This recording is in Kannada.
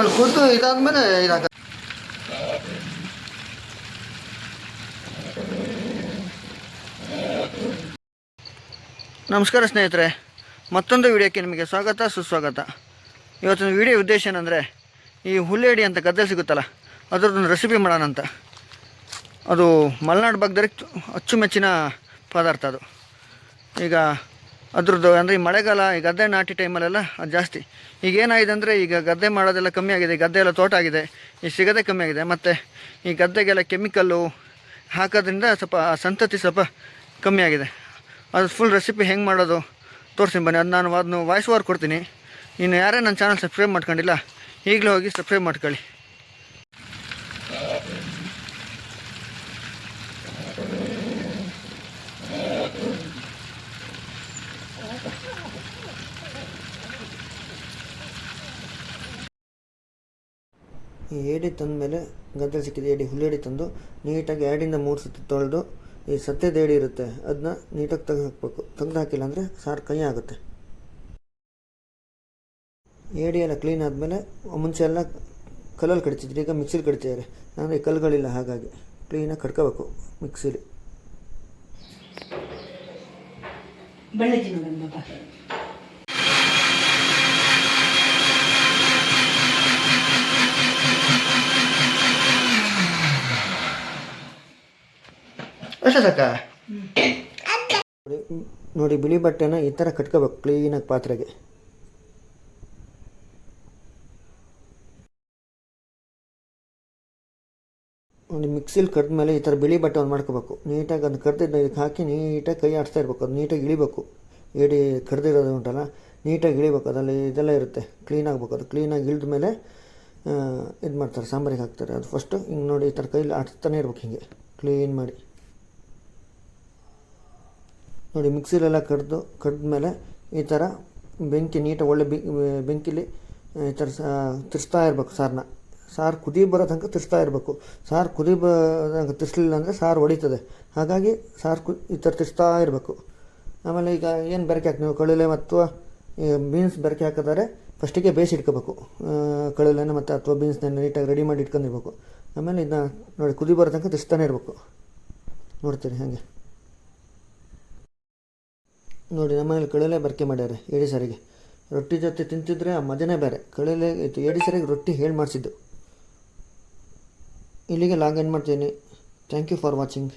ಆಮೇಲೆ ಕೂತು ಇದಾದ್ಮೇಲೆ ಇದಾಗ ನಮಸ್ಕಾರ ಸ್ನೇಹಿತರೆ, ಮತ್ತೊಂದು ವಿಡಿಯೋಕ್ಕೆ ನಿಮಗೆ ಸ್ವಾಗತ, ಸುಸ್ವಾಗತ. ಇವತ್ತಿನ ವಿಡಿಯೋ ಉದ್ದೇಶ ಏನಂದರೆ, ಈ ಹುಲ್ಲೇಡಿ ಅಂತ ಗದ್ದೆ ಸಿಗುತ್ತಲ್ಲ, ಅದರದ್ದೊಂದು ರೆಸಿಪಿ ಮಾಡೋಣ ಅಂತ. ಅದು ಮಲೆನಾಡು ಭಾಗದಲ್ಲಿ ಅಚ್ಚುಮೆಚ್ಚಿನ ಪದಾರ್ಥ ಅದು. ಈಗ ಅದ್ರದ್ದು ಅಂದರೆ ಈ ಮಳೆಗಾಲ ಈ ಗದ್ದೆ ನಾಟಿ ಟೈಮಲ್ಲೆಲ್ಲ ಅದು ಜಾಸ್ತಿ. ಈಗ ಏನಾಗಿದೆ ಅಂದರೆ ಈಗ ಗದ್ದೆ ಮಾಡೋದೆಲ್ಲ ಕಮ್ಮಿ ಆಗಿದೆ, ಗದ್ದೆ ಎಲ್ಲ ತೋಟ ಆಗಿದೆ, ಈ ಸಿಗದೆ ಕಮ್ಮಿ ಆಗಿದೆ. ಮತ್ತು ಈ ಗದ್ದೆಗೆಲ್ಲ ಕೆಮಿಕಲ್ಲು ಹಾಕೋದ್ರಿಂದ ಸ್ವಲ್ಪ ಸಂತತಿ ಸ್ವಲ್ಪ ಕಮ್ಮಿ ಆಗಿದೆ. ಅದು ಫುಲ್ ರೆಸಿಪಿ ಹೆಂಗೆ ಮಾಡೋದು ತೋರಿಸ್ತೀನಿ ಬನ್ನಿ. ಅದು ನಾನು ಅದನ್ನು ವಾಯ್ಸ್ ಓವರ್ ಕೊಡ್ತೀನಿ. ಇನ್ನು ಯಾರೇ ನನ್ನ ಚಾನಲ್ ಸಬ್ಸ್ಕ್ರೈಬ್ ಮಾಡ್ಕೊಂಡಿಲ್ಲ, ಈಗಲೇ ಹೋಗಿ ಸಬ್ಸ್ಕ್ರೈಬ್ ಮಾಡ್ಕೊಳ್ಳಿ. ಈ ಏಡಿ ತಂದ ಮೇಲೆ ಗದ್ದೆ ಸಿಕ್ಕಿದ ಏಡಿ ಹುಲ್ಲೇಡಿ ತಂದು ನೀಟಾಗಿ ಎರಡಿಂದ ಮೂರು ಸತಿ ತೊಳೆದು ಈ ಸತ್ಯದ ಏಡಿ ಇರುತ್ತೆ ಅದನ್ನ ನೀಟಾಗಿ ತೆಗೆದು ಹಾಕಬೇಕು. ತೆಗೆದು ಹಾಕಿಲ್ಲ ಅಂದರೆ ಸಾರು ಕೈ ಆಗುತ್ತೆ. ಏಡಿ ಎಲ್ಲ ಕ್ಲೀನ್ ಆದಮೇಲೆ ಮುಂಚೆ ಎಲ್ಲ ಕಲ್ಲಲ್ಲಿ ಕಡಿತಿದ್ರು, ಈಗ ಮಿಕ್ಸಿಲಿ ಕಡಿತಿದ್ದಾರೆ. ಅಂದರೆ ಈ ಕಲ್ಲುಗಳಿಲ್ಲ ಹಾಗಾಗಿ ಕ್ಲೀನಾಗಿ ಕಡ್ಕೋಬೇಕು ಮಿಕ್ಸಿಲಿ ಅಷ್ಟೇ ನೋಡಿ, ಬಿಳಿ ಬಟ್ಟೆನ ಈ ಥರ ಕಟ್ಕೋಬೇಕು ಕ್ಲೀನಾಗಿ ಪಾತ್ರೆಗೆ. ನೋಡಿ ಮಿಕ್ಸಿಲಿ ಮೇಲೆ ಈ ಥರ ಬಿಳಿ ಬಟ್ಟೆ ಒಂದು ಮಾಡ್ಕೋಬೇಕು. ನೀಟಾಗಿ ಅದು ಕರೆದಿದ್ದ ಇದಕ್ಕೆ ಹಾಕಿ ನೀಟಾಗಿ ಕೈ ಆಡಿಸ್ತಾ ಇರಬೇಕು. ಅದು ನೀಟಾಗಿ ಇಳಿಬೇಕು. ಏಡಿ ಕರೆದಿರೋದು ಉಂಟಲ್ಲ, ನೀಟಾಗಿ ಇಳಿಬೇಕು. ಅದರಲ್ಲಿ ಇದೆಲ್ಲ ಇರುತ್ತೆ. ಕ್ಲೀನ್ ಆಗಬೇಕು. ಅದು ಕ್ಲೀನಾಗಿ ಇಳಿದ ಮೇಲೆ ಇದು ಮಾಡ್ತಾರೆ ಸಾಂಬಾರಿಗೆ ಹಾಕ್ತಾರೆ. ಅದು ಫಸ್ಟು ಹಿಂಗೆ ನೋಡಿ ಈ ಥರ ಕೈಲಿ ಆಡಿಸ್ತಾನೆ ಇರ್ಬೇಕು ಹಿಂಗೆ. ಕ್ಲೀನ್ ಮಾಡಿ. ನೋಡಿ, ಮಿಕ್ಸಿಲೆಲ್ಲ ಕಡ್ದು ಮೇಲೆ ಈ ಥರ ಬೆಂಕಿ ನೀಟಾಗಿ ಒಳ್ಳೆ ಬೆ- ಬೆಂಕಿಲಿ, ಈ ಥರ ತಿರ್ಸ್ತಾ ಇರಬೇಕು ಸಾರನ್ನ ಸಾರು ಕುದಿ ಬರೋ ತನಕ ತಿರ್ಸ್ತಾ ಇರಬೇಕು. ಸಾರು ಕುದಿ ಬರೋದಂಗೆ ತಿರ್ಸ್ಲಿಲ್ಲ ಅಂದರೆ ಸಾರು ಹೊಡಿತದೆ. ಹಾಗಾಗಿ ಸಾರು ಕು, ಈ ಥರ ತಿರ್ಸ್ತಾ ಇರಬೇಕು. ಆಮೇಲೆ ಈಗ ಏನು ಬೆರಕೆ ಹಾಕಿ, ನೀವು ಕಳುಲೆ ಮತ್ತು ಬೀನ್ಸ್ ಬೆರಕೆ ಹಾಕಿದರೆ ಫಸ್ಟಿಗೆ ಬೇಯಿಸಿ ಇಟ್ಕೋಬೇಕು. ಕಳುಲೆನ ಮತ್ತು ಅಥವಾ ಬೀನ್ಸ್ನ ನೀಟಾಗಿ ರೆಡಿ ಮಾಡಿ ಇಟ್ಕೊಂಡಿರ್ಬೇಕು. ಆಮೇಲೆ ಇದನ್ನ ನೋಡಿ, ಕುದಿ ಬರೋ ತನಕ ತಿರ್ಸ್ತಾನೆ ಇರಬೇಕು. ನೋಡ್ತೀರಿ ಹಾಗೆ. ನೋಡಿ ನಮ್ಮನೇಲಿ ಕಳಲೆ ಬರ್ಕೆ ಮಾಡ್ಯಾರೆ ಏಡಿ ಸಾರಿಗೆ ರೊಟ್ಟಿ ಜೊತೆ ತಿಂತಿದ್ರೆ ಆ ಮಜನೇ ಬೇರೆ. ಕಳಲೆ ಇತ್ತು ಏಡಿ ಸಾರಿಗೆ ರೊಟ್ಟಿ ಹೇಳಿ ಮಾಡಿಸಿದ್ದು. ಇಲ್ಲಿಗೆ ಲಾಗ್ ಎಂಡ್ ಮಾಡ್ತೀನಿ. Thank you for watching